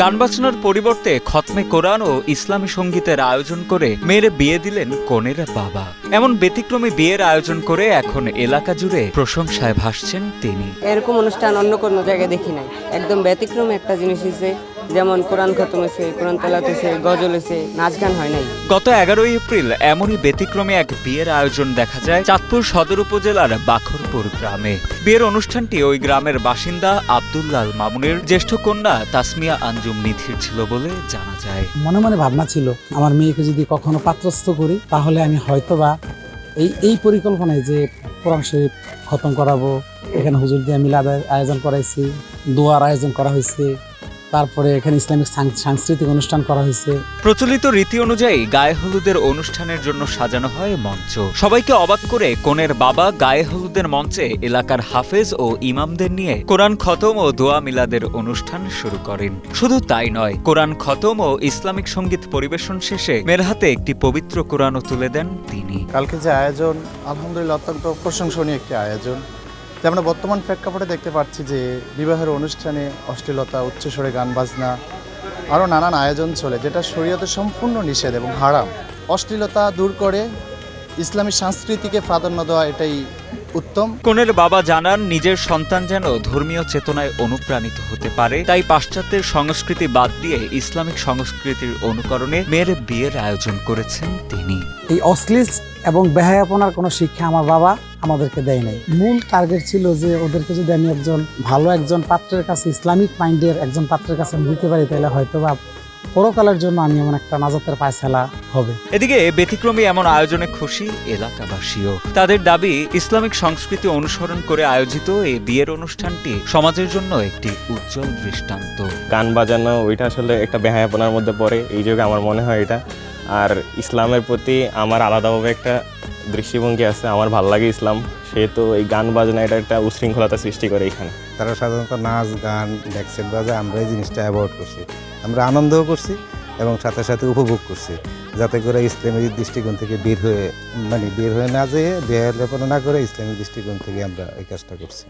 গান বাজনার পরিবর্তে খতমে কোরআন ও ইসলামী সঙ্গীতের আয়োজন করে মেয়ের বিয়ে দিলেন কনের বাবা। এমন ব্যতিক্রমী বিয়ের আয়োজন করে এখন এলাকা জুড়ে প্রশংসায় ভাসছেন তিনি। এরকম অনুষ্ঠান অন্য কোনো জায়গায় দেখি নাই। একদম ব্যতিক্রম একটা জিনিস হয়েছে যেমন কোরআন খতম হয়েছে কোরআন তেলাত হয়েছে গজল হয়েছে নাচ গান হয় নাই। গত এগারোই এপ্রিল এমনই ব্যতিক্রমে এক বিয়ের আয়োজন দেখা যায় চাঁদপুর সদর উপজেলার বাখরপুর গ্রামে। বিয়ের অনুষ্ঠানটি ওই গ্রামের বাসিন্দা আব্দুল্লাল মামুনের জ্যেষ্ঠ কন্যা তাসমিয়া আঞ্জুম নিধির ছিল বলে জানা যায়। মনে মনে ভাবনা ছিল আমার মেয়েকে যদি কখনো পাত্রস্থ করি তাহলে আমি হয়তোবা এই এই পরিকল্পনায় যে কোরআন শরীফ খতম করাবো এখানে হুজুর দিয়ে মিলাদ আয়োজন করাইছি দোয়ার আয়োজন করা হয়েছে তারপরে এখানে ইসলামিক সাংস্কৃতিক অনুষ্ঠান করা হয়েছে। প্রচলিত রীতি অনুযায়ী গায়ে হলুদের অনুষ্ঠানের জন্য সাজানো হয় মঞ্চ। সবাইকে অবাক করে কনের বাবা গায়ে হলুদের মঞ্চে এলাকার হাফেজ ও ইমামদের নিয়ে কোরআন খতম ও দোয়া মিলাদের অনুষ্ঠান শুরু করেন। শুধু তাই নয় কোরআন খতম ও ইসলামিক সংগীত পরিবেশন শেষে মেয়ের হাতে একটি পবিত্র কোরআনও তুলে দেন তিনি। কালকে যে আয়োজন আলহামদুলিল্লাহ অত্যন্ত প্রশংসনীয় একটি আয়োজন। যে আমরা বর্তমান প্রেক্ষাপটে দেখতে পাচ্ছি যে বিবাহের অনুষ্ঠানে অশ্লীলতা উচ্চস্বরে গান বাজনা আরও নানান আয়োজন চলে যেটা শরীয়তে সম্পূর্ণ নিষেধ এবং হারাম। অশ্লীলতা দূর করে ইসলামী সংস্কৃতিকে প্রাধান্য দেওয়া এটাই উত্তম। কনের বাবা জানান নিজের সন্তান যেন ধর্মীয় চেতনায় অনুপ্রাণিত হতে পারে তাই পাশ্চাত্যের সংস্কৃতি বাদ দিয়ে ইসলামিক সংস্কৃতির অনুকরণে মেয়ের বিয়ের আয়োজন করেছেন তিনি। এই অশ্লীল এবং বেহায়াপনার কোনো শিক্ষা আমার বাবা আমাদেরকে দেয় নাই। মূল টার্গেট ছিল যে ওদেরকে যদি আমি একজন ভালো একজন পাত্রের কাছে ইসলামিক মাইন্ডের একজন পাত্রের কাছে আমি দিতে পারি তাহলে হয়তো বা পরকালের জন্য আমি এমন একটা নাজাতের পায়সালা হবে। এদিকে ব্যতিক্রমী এমন আয়োজনে খুশি এলাকাবাসীও। তাদের দাবি ইসলামিক সংস্কৃতি অনুসরণ করে আয়োজিত এই বিয়ের অনুষ্ঠানটি সমাজের জন্য একটি উজ্জ্বল দৃষ্টান্ত। গান বাজানো ওইটা আসলে একটা বেহায়াপনার মধ্যে পড়ে এই যুগে আমার মনে হয় এটা। আর ইসলামের প্রতি আমার আলাদাভাবে একটা দৃষ্টিভঙ্গি আছে, আমার ভালো লাগে ইসলাম। সেহেতু এই গান বাজনা এটা একটা উশৃঙ্খলতা সৃষ্টি করে এখানে। তারা সাধারণত নাচ, গান ডেক্সেট বাজে, আমরা এই জিনিসটা অ্যাভয়েড করছি। আমরা আনন্দও করছি এবং সাথে সাথে উপভোগ করছি, যাতে করে ইসলামিক দৃষ্টিকোণ থেকে বের হয়ে মানে বের হয়ে না যেয়ে বেহার লেপনা না করে ইসলামিক দৃষ্টিকোণ থেকে আমরা এই কাজটা করছি।